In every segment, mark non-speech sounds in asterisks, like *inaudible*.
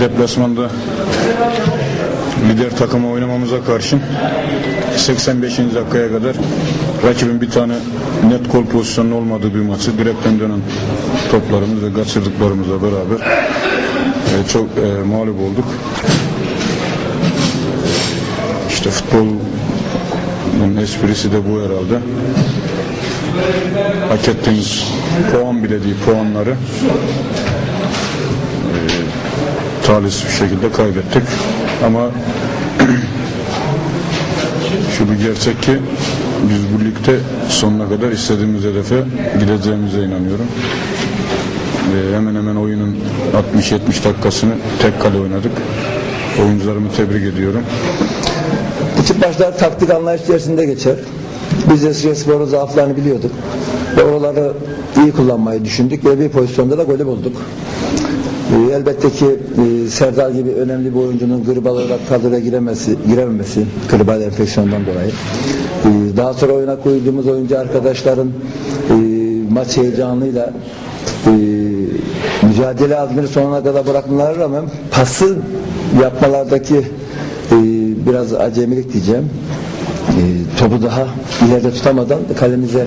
deplasmanda lider takıma oynamamıza karşın 85. dakikaya kadar rakibin bir tane net gol pozisyonu olmadığı bir maçı direkten dönen toplarımız ve kaçırdıklarımızla beraber e, çok e, mağlup olduk. İşte futbolun esprisi de bu herhalde. Hak ettiğimiz puan bile değil puanları talihsiz bir şekilde kaybettik. Ama *clears throat* şu bir gerçek ki biz bu ligde sonuna kadar istediğimiz hedefe gideceğimize inanıyorum. Ve hemen hemen oyunun 60-70 dakikasını tek kale oynadık. Oyuncularımı tebrik ediyorum. Tip maçlar taktik anlayış içerisinde geçer. Biz de Sivasspor'un zaaflarını biliyorduk. Ve oraları iyi kullanmayı düşündük ve bir pozisyonda da golü bulduk. Ee, elbette ki e, Serdar gibi önemli bir oyuncunun gribal olarak kadroya giremesi, girememesi gribal enfeksiyondan dolayı. Ee, daha sonra oyuna koyduğumuz oyuncu arkadaşların e, maç heyecanıyla e, mücadele azmini sonuna kadar bırakmaları rağmen pası yapmalardaki e, biraz acemilik diyeceğim. E, topu daha ileride tutamadan kalemize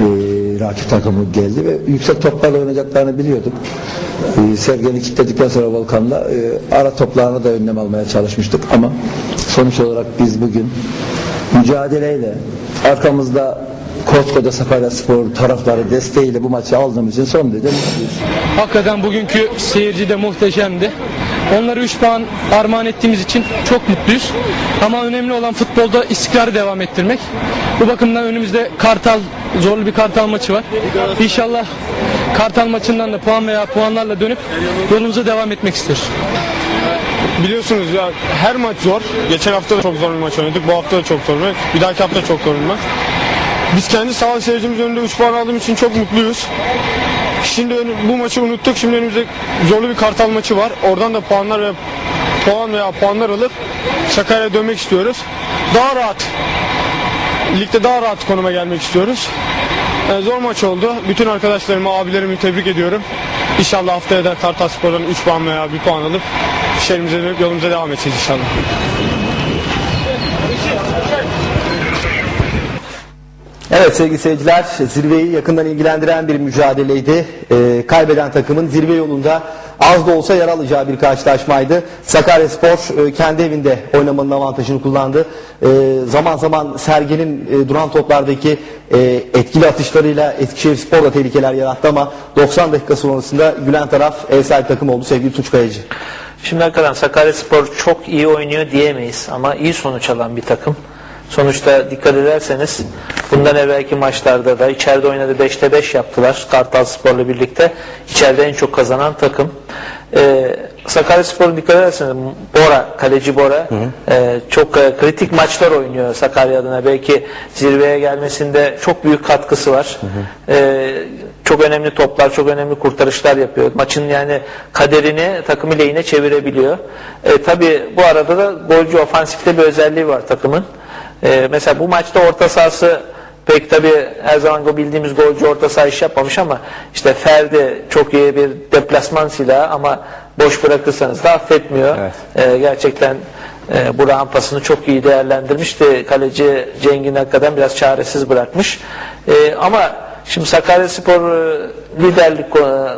e, rakip takımı geldi ve yüksek toplarla oynayacaklarını biliyorduk. E, Sergen'i kilitledikten sonra Volkan'la e, ara toplarına da önlem almaya çalışmıştık ama sonuç olarak biz bugün mücadeleyle arkamızda koskoca Sakaryaspor tarafları desteğiyle bu maçı aldığımız için son derece. Hakikaten bugünkü seyirci de muhteşemdi. Onlara 3 puan armağan ettiğimiz için çok mutluyuz. Ama önemli olan futbolda istikrarı devam ettirmek. Bu bakımdan önümüzde Kartal, zorlu bir Kartal maçı var. İnşallah Kartal maçından da puan veya puanlarla dönüp yolumuza devam etmek istiyoruz. Biliyorsunuz ya her maç zor. Geçen hafta da çok zor bir maç oynadık. Bu hafta da çok zor bir. Bir dahaki hafta çok zor bir maç. Biz kendi sağ seyircimiz önünde 3 puan aldığımız için çok mutluyuz. Şimdi bu maçı unuttuk. Şimdi önümüzde zorlu bir kartal maçı var. Oradan da puanlar ve puan veya puanlar alıp Sakarya'ya dönmek istiyoruz. Daha rahat ligde daha rahat konuma gelmek istiyoruz. Ee, zor maç oldu. Bütün arkadaşlarımı, abilerimi tebrik ediyorum. İnşallah haftaya da Kartal Spor'dan 3 puan veya 1 puan alıp şehrimize dönüp yolumuza devam edeceğiz inşallah. Evet sevgili seyirciler zirveyi yakından ilgilendiren bir mücadeleydi. Ee, kaybeden takımın zirve yolunda az da olsa yer alacağı bir karşılaşmaydı. Sakaryaspor e, kendi evinde oynamanın avantajını kullandı. Ee, zaman zaman Sergen'in e, duran toplardaki e, etkili atışlarıyla Eskişehirspor da tehlikeler yarattı ama 90 dakika sonrasında gülen taraf ev sahibi takım oldu sevgili Tunç Kayacı. Şimdi hakikaten Sakaryaspor çok iyi oynuyor diyemeyiz ama iyi sonuç alan bir takım. Sonuçta dikkat ederseniz bundan evvelki maçlarda da içeride oynadı 5'te 5 yaptılar Kartal Spor'la birlikte. İçeride en çok kazanan takım. Ee, Sakaryaspor'un dikkat ederseniz Bora, kaleci Bora e, çok e, kritik maçlar oynuyor Sakarya adına. Belki zirveye gelmesinde çok büyük katkısı var. Ee, çok önemli toplar, çok önemli kurtarışlar yapıyor. Maçın yani kaderini takımı lehine çevirebiliyor. E, Tabi bu arada da golcü ofansifte bir özelliği var takımın. E, mesela bu maçta orta sahası pek tabi her zaman bildiğimiz golcü orta saha iş yapmamış ama işte Ferdi çok iyi bir deplasman silahı ama boş bırakırsanız da affetmiyor. Evet. E, gerçekten e, bu rampasını çok iyi değerlendirmişti. Kaleci Cengin hakikaten biraz çaresiz bırakmış. E, ama şimdi Sakaryaspor e, liderlik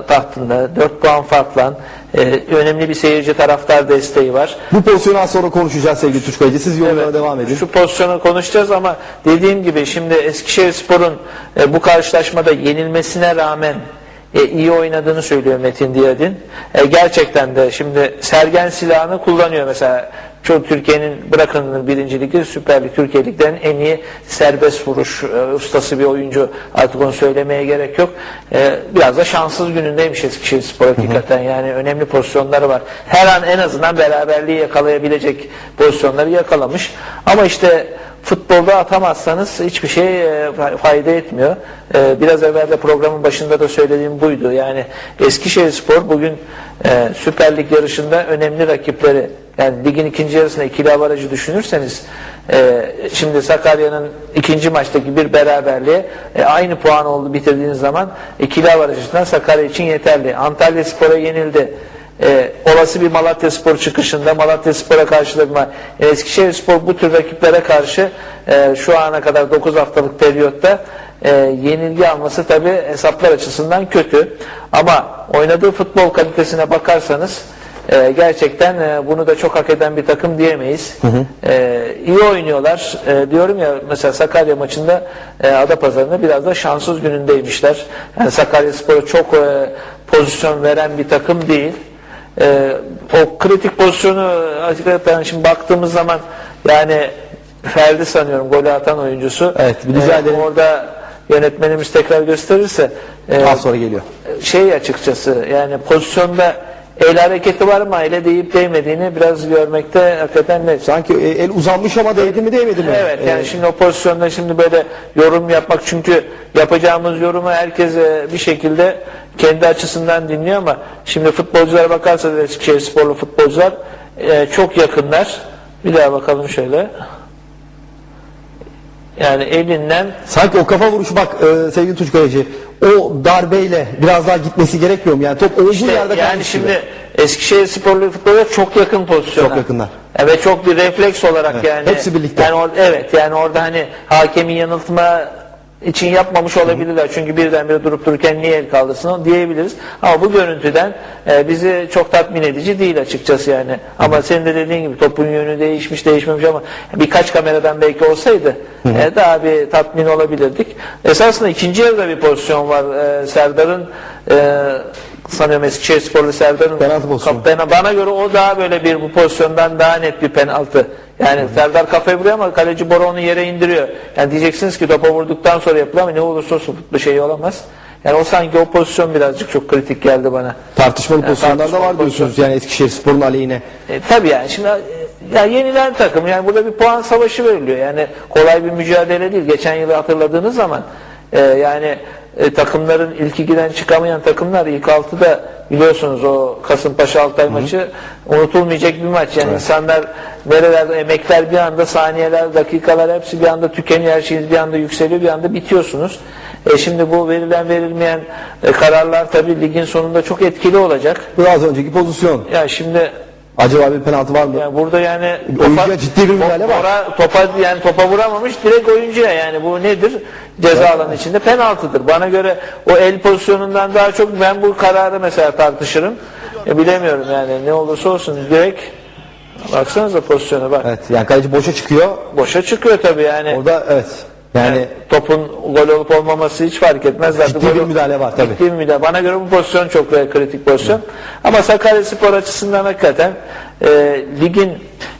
tahtında 4 puan farkla e, önemli bir seyirci taraftar desteği var. Bu pozisyonu az sonra konuşacağız sevgili Tunç Kayacı. Siz yollara devam edin. Şu pozisyonu konuşacağız ama dediğim gibi şimdi Eskişehirspor'un e, bu karşılaşmada yenilmesine rağmen e, iyi oynadığını söylüyor Metin Diyadin. E, gerçekten de şimdi Sergen silahını kullanıyor mesela çok Türkiye'nin bırakın birinci ligi Süper Lig Türkiye Lig'den en iyi serbest vuruş e, ustası bir oyuncu artık onu söylemeye gerek yok. E, biraz da şanssız günündeymiş Eskişehirspor hakikaten yani önemli pozisyonları var. Her an en azından beraberliği yakalayabilecek pozisyonları yakalamış. Ama işte futbolda atamazsanız hiçbir şey e, fayda etmiyor. E, Biraz evvel de programın başında da söylediğim buydu. Yani Eskişehirspor bugün e, Süper Lig yarışında önemli rakipleri yani ligin ikinci yarısında ikili avarajı düşünürseniz şimdi Sakarya'nın ikinci maçtaki bir beraberliğe e, aynı puan oldu bitirdiğiniz zaman ikili avarajından Sakarya için yeterli. Antalya Spor'a yenildi. E, olası bir Malatya Spor çıkışında Malatya Spor'a karşılaşma Eskişehir Spor bu tür rakiplere karşı e, şu ana kadar 9 haftalık periyotta e, yenilgi alması tabi hesaplar açısından kötü. Ama oynadığı futbol kalitesine bakarsanız e, gerçekten e, bunu da çok hak eden bir takım diyemeyiz. E, iyi oynuyorlar. E, diyorum ya mesela Sakarya maçında e, Adapazarı'nda biraz da şanssız günündeymişler. Yani Sakarya Spor'a çok e, pozisyon veren bir takım değil. E, o kritik pozisyonu hakikaten şimdi baktığımız zaman yani Ferdi sanıyorum golü atan oyuncusu. Evet, bir rica E, orada yönetmenimiz tekrar gösterirse e, Az sonra geliyor. şey açıkçası yani pozisyonda el hareketi var mı ele deyip değmediğini biraz görmekte hakikaten net. Sanki e, el uzanmış ama değdi mi değmedi mi? Evet yani E, şimdi o pozisyonda şimdi böyle yorum yapmak çünkü yapacağımız yorumu herkes e, bir şekilde kendi açısından dinliyor ama şimdi futbolculara bakarsanız Eskişehir sporlu futbolcular e, çok yakınlar. Bir daha bakalım şöyle. Yani elinden Sanki o kafa vuruşu bak e, sevgili Tunç Kayacı o darbeyle biraz daha gitmesi gerekmiyor mu? Yani top olduğu İşte yerde yani şimdi gibi. Eskişehir sporlu futbolcular çok yakın pozisyona. Çok yakınlar. Evet çok bir refleks olarak Evet, yani. hepsi birlikte. Yani or- evet yani orada hani hakemin yanıltma için yapmamış olabilirler. Çünkü birdenbire durup dururken niye el kaldırsın diyebiliriz. Ama bu görüntüden e, bizi çok tatmin edici değil açıkçası yani. Ama senin de dediğin gibi topun yönü değişmiş değişmemiş ama birkaç kameradan belki olsaydı e, daha bir tatmin olabilirdik. Esasında ikinci yarıda bir pozisyon var. E, Serdar'ın e, sanıyorum Eskişehir Sporlu Serdar'ın Penaltı pozisyonu. Bana, bana göre o daha böyle bir bu pozisyondan daha net bir penaltı. Yani Serdar kafayı vuruyor ama kaleci Bora onu yere indiriyor. Yani diyeceksiniz ki topa vurduktan sonra yapılır ama ne olursa olsun bir şey olamaz. Yani o sanki o pozisyon birazcık çok kritik geldi bana. Tartışmalı Yani pozisyonlar da var diyorsunuz yani Eskişehir Spor'un aleyhine. E, tabii yani şimdi ya yenilen takım yani burada bir puan savaşı veriliyor. Yani kolay bir mücadele değil. Geçen yılı hatırladığınız zaman e, yani e, takımların ilk ikiden çıkamayan takımlar ilk altıda biliyorsunuz o Kasımpaşa Altay maçı unutulmayacak bir maç. Yani insanlar nerelerde emekler bir anda saniyeler, dakikalar hepsi bir anda tükeniyor. Her şeyiniz bir anda yükseliyor, bir anda bitiyorsunuz. E, şimdi bu verilen verilmeyen e, kararlar tabii ligin sonunda çok etkili olacak. Biraz önceki pozisyon. Ya şimdi Acaba bir penaltı var mı? yani burada yani Oyuncuya ciddi bir müdahale var. Topa yani topa vuramamış direkt oyuncuya yani bu nedir? Ceza alanı içinde penaltıdır. Bana göre o el pozisyonundan daha çok ben bu kararı mesela tartışırım. E, bilemiyorum yani ne olursa olsun direkt baksanıza pozisyona bak. Evet yani kaleci boşa çıkıyor. Boşa çıkıyor tabii yani. Orada evet. Yani Yani topun gol olup olmaması hiç fark etmez. Zaten Ciddi bir müdahale var tabii. Ciddi bir müdahale. Bana göre bu pozisyon çok e, kritik pozisyon. Ama Sakaryaspor açısından hakikaten e, ligin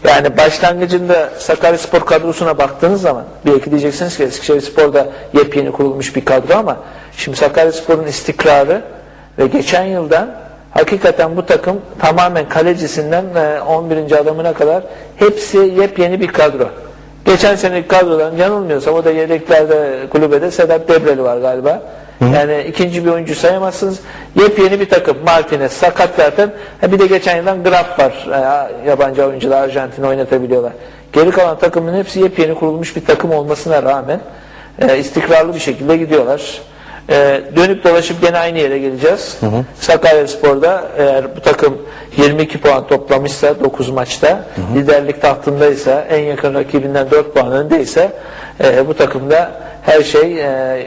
yani başlangıcında Sakaryaspor kadrosuna baktığınız zaman belki diyeceksiniz ki Eskişehirspor'da yepyeni kurulmuş bir kadro ama şimdi Sakaryaspor'un istikrarı ve geçen yıldan hakikaten bu takım tamamen kalecisinden e, 11. adamına kadar hepsi yepyeni bir kadro. Geçen seneki kadrodan yanılmıyorsam o da yedeklerde kulübede Sedat Debreli var galiba. Yani ikinci bir oyuncu sayamazsınız. Yepyeni bir takım. Martinez sakat zaten. Ha bir de geçen yıldan Graf var. Ee, yabancı oyuncular Arjantin oynatabiliyorlar. Geri kalan takımın hepsi yepyeni kurulmuş bir takım olmasına rağmen e, istikrarlı bir şekilde gidiyorlar. E, dönüp dolaşıp gene aynı yere geleceğiz. Sakaryaspor'da eğer bu takım 22 puan toplamışsa 9 maçta liderlik tahtındaysa en yakın rakibinden 4 puan öndeyse e, bu takımda her şey e,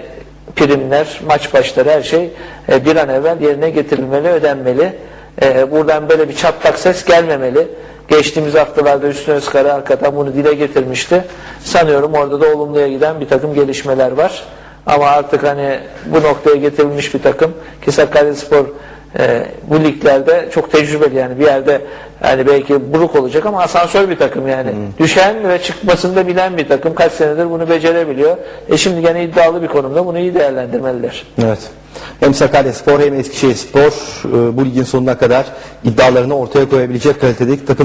primler, maç başları her şey e, bir an evvel yerine getirilmeli, ödenmeli. E, buradan böyle bir çatlak ses gelmemeli. Geçtiğimiz haftalarda Üstün Özkara arkadan bunu dile getirmişti. Sanıyorum orada da olumluya giden bir takım gelişmeler var. Ama artık hani bu noktaya getirilmiş bir takım ki Sakaryaspor e, bu liglerde çok tecrübeli yani bir yerde yani belki buruk olacak ama asansör bir takım yani. Düşen ve çıkmasını da bilen bir takım. Kaç senedir bunu becerebiliyor. E şimdi gene iddialı bir konumda bunu iyi değerlendirmeliler. Evet. Hem Sakaryaspor hem Eskişehirspor e, bu ligin sonuna kadar iddialarını ortaya koyabilecek kalitedeki takım